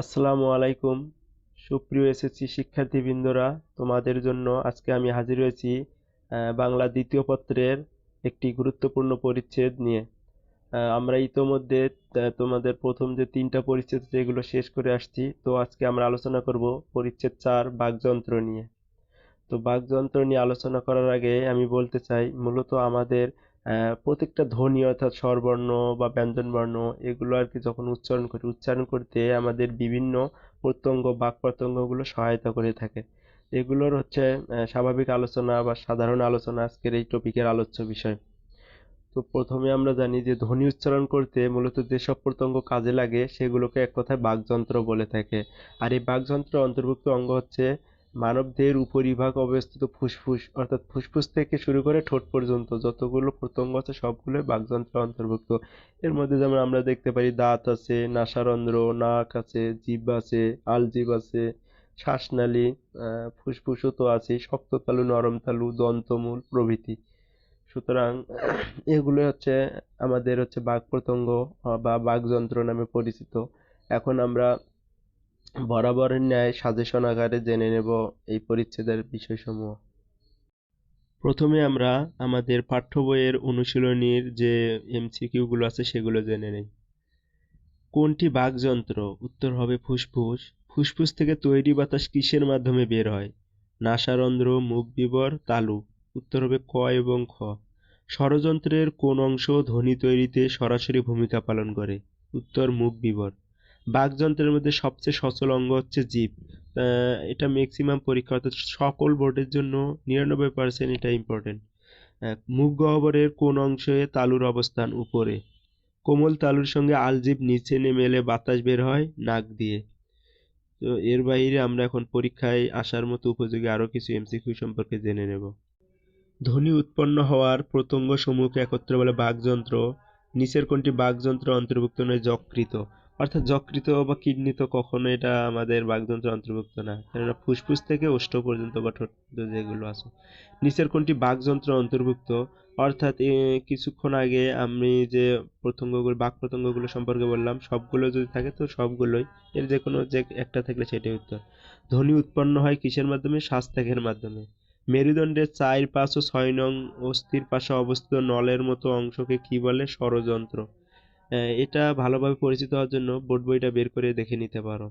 আসসালামু আলাইকুম। সুপ্রিয় এসএসসি শিক্ষার্থীবৃন্দরা, তোমাদের জন্য আজকে আমি হাজির হয়েছি বাংলা দ্বিতীয় পত্রের একটি গুরুত্বপূর্ণ পরিচ্ছেদ নিয়ে। আমরা ইতোমধ্যে তোমাদের প্রথম যে তিনটা পরিচ্ছেদ সেগুলো শেষ করে আসছি। তো আজকে আমরা আলোচনা করব পরিচ্ছেদ চার, বাকযন্ত্র নিয়ে। তো বাকযন্ত্র নিয়ে আলোচনা করার আগে আমি বলতে চাই, মূলত আমাদের প্রত্যেকটা ধ্বনি অর্থাৎ স্বরবর্ণ বা ব্যঞ্জনবর্ণ এগুলো আর কি যখন উচ্চারণ করি, উচ্চারণ করতে আমাদের বিভিন্ন প্রত্যঙ্গ বাক প্রত্যঙ্গগুলো সহায়তা করে থাকে। এগুলোর হচ্ছে স্বাভাবিক আলোচনা বা সাধারণ আলোচনা আজকের এই টপিকের আলোচ্য বিষয়। তো প্রথমে আমরা জানি যে ধ্বনি উচ্চারণ করতে মূলত যেসব প্রত্যঙ্গ কাজে লাগে সেগুলোকে এক কথায় বাকযন্ত্র বলে থাকে। আর এই বাকযন্ত্রের অন্তর্ভুক্ত অঙ্গ হচ্ছে মানবদেহের উপরিভাগ অবস্থিত ফুসফুস, অর্থাৎ ফুসফুস থেকে শুরু করে ঠোঁট পর্যন্ত যতগুলো প্রত্যঙ্গ আছে সবগুলো বাকযন্ত্রের অন্তর্ভুক্ত। এর মধ্যে যেমন আমরা দেখতে পারি দাঁত আছে, নাসারন্ধ্র, নাক আছে জিভ আছে আলজিভ আছে, শ্বাসনালী ফুসফুসও তো আছে শক্ত তালু নরম তালু দন্তমূল প্রভৃতি। সুতরাং এগুলো হচ্ছে আমাদের হচ্ছে বাক প্রত্যঙ্গ বা বাকযন্ত্র নামে পরিচিত। এখন আমরা বরাবরের ন্যায় সাজেশন আকারে জেনে নেব এই পরিচ্ছেদের বিষয়সমূহ। প্রথমে আমরা আমাদের পাঠ্য বইয়ের অনুশীলনীর যে এমসিকিউ গুলো আছে সেগুলো জেনে নেই। কোনটি বাকযন্ত্র? উত্তর হবে ফুসফুস। ফুসফুস থেকে তৈরি বাতাস কিসের মাধ্যমে বের হয়? নাসারন্ধ্র, মুখ বিবর, তালু। উত্তর হবে ক এবং খ। ষড়যন্ত্রের কোন অংশ ধ্বনি তৈরিতে সরাসরি ভূমিকা পালন করে? উত্তর মুখ বিবর। বাকযন্ত্রের মধ্যে সবচেয়ে সচল অঙ্গ হচ্ছে জিভ এটা ম্যাক্সিমাম পরীক্ষা, অর্থাৎ সকল বোর্ডের জন্য নিরানব্বই পার্সেন্ট এটা ইম্পর্টেন্ট মুখ গহ্বরের কোন অংশে তালুর অবস্থান উপরে। কোমল তালুর সঙ্গে আলজিভ নিচে নেমে এলে বাতাস বের হয় নাক দিয়ে। তো এর বাইরে আমরা এখন পরীক্ষায় আসার মতো উপযোগী আরও কিছু এমসিকিউ সম্পর্কে জেনে নেব। ধ্বনি উৎপন্ন হওয়ার প্রত্যঙ্গ সমূহকে একত্রে বলে বাকযন্ত্র। নিচের কোনটি বাকযন্ত্র অন্তর্ভুক্ত নয়, যকৃত। অর্থাৎ যকৃত বা কিডনি তো কখনো এটা আমাদের বাকযন্ত্র অন্তর্ভুক্ত না। কেননা ফুসফুস থেকে ওষ্ঠ পর্যন্ত বা ঠোঁট যেগুলো আছে, নিচের কোনটি বাকযন্ত্র অন্তর্ভুক্ত? অর্থাৎ কিছুক্ষণ আগে আমি যে প্রত্যঙ্গগুলো, বাক প্রত্যঙ্গগুলো সম্পর্কে বললাম, সবগুলো যদি থাকে তো সবগুলোই এর যে কোনো যে একটা থাকলে সেটাই উত্তর। ধ্বনি উৎপন্ন হয় কিসের মাধ্যমে? শ্বাস ত্যাগের মাধ্যমে। মেরুদণ্ডের চার পাঁচ ও ছয় নং অস্থির পাশে অবস্থিত নলের মতো অংশকে কি বলে? ষড়যন্ত্র। এটা ভালোভাবে পরিচিত হওয়ার জন্য বোর্ড বইটা বের করে দেখে নিতে পারো।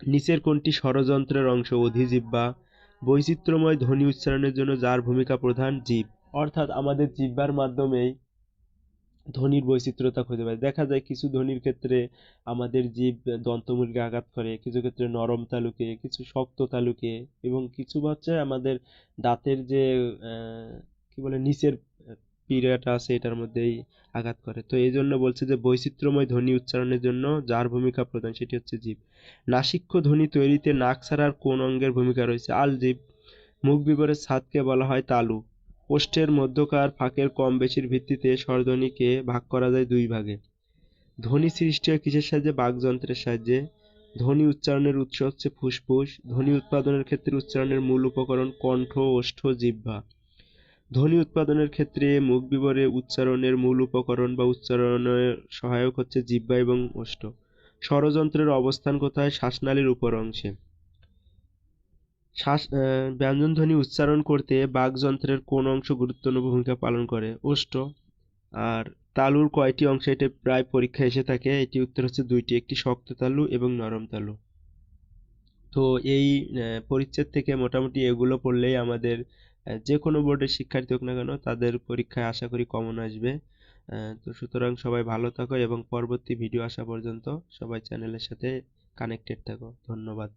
নিচের কোনটি ষড়যন্ত্রের অংশ, অধিজীব বা বৈচিত্র্যময় ধ্বনি উচ্চারণের জন্য যার ভূমিকা প্রধান জীব। অর্থাৎ আমাদের জিহ্বার মাধ্যমেই ধ্বনির বৈচিত্র্যতা খুঁজে পাই দেখা যায় কিছু ধ্বনির ক্ষেত্রে আমাদের জীব দন্তমূলকে আঘাত করে, কিছু ক্ষেত্রে নরম তালুকে, কিছু শক্ত তালুকে এবং কিছু হচ্ছে আমাদের দাঁতের যে কি বলে, নিচের পিরিয়ডটা আছে, এটার মধ্যেই আঘাত করে। তো এই জন্য বলছে যে, বৈচিত্র্যময় ধ্বনি উচ্চারণের জন্য যার ভূমিকা প্রধান সেটি হচ্ছে জীব। নাসিক্য ধ্বনি তৈরিতে নাক ছাড়ার কোন অঙ্গের ভূমিকা রয়েছে? আল জীব মুখ বিবরের ছাদকে বলা হয় তালু। ওষ্ঠের মধ্যকার ফাঁকের কম বেশির ভিত্তিতে স্বরধ্বনিকে ভাগ করা যায় দুই ভাগে। ধ্বনি সৃষ্টি হয় কিসের সাহায্যে? বাকযন্ত্রের সাহায্যে। ধ্বনি উচ্চারণের উৎস হচ্ছে ফুসফুস। ধ্বনি উৎপাদনের ক্ষেত্রে উচ্চারণের মূল উপকরণ কণ্ঠ, ওষ্ঠ, জিহ্বা। ধ্বনি উৎপাদনের ক্ষেত্রে মুখ বিবরে উচ্চারণের মূল উপকরণ বা উচ্চারণের সহায়ক হচ্ছে জিহ্বা এবং ওষ্ঠ স্বরযন্ত্রের অবস্থান কোথায়? শ্বাসনালীর উপর অংশে। শ্বাস আহ, ব্যঞ্জনধ্বনি উচ্চারণ করতে বাকযন্ত্রের কোন অংশ গুরুত্বপূর্ণ ভূমিকা পালন করে? ওষ্ঠ আর তালুর কয়টি অংশ এটা প্রায় পরীক্ষা এসে থাকে? এটি উত্তর হচ্ছে দুইটি একটি শক্ত তালু এবং নরম তালু। তো এই পরিচ্ছেদ থেকে মোটামুটি এগুলো পড়লেই আমাদের যে কোনো বোর্ডের শিক্ষার্থী হোক না কেন, তাদের পরীক্ষায় আশা করি কমন আসবে। তো সুতরাং সবাই ভালো থাকো এবং পরবর্তী ভিডিও আসা পর্যন্ত সবাই চ্যানেলের সাথে কানেক্টেড থাকো। ধন্যবাদ।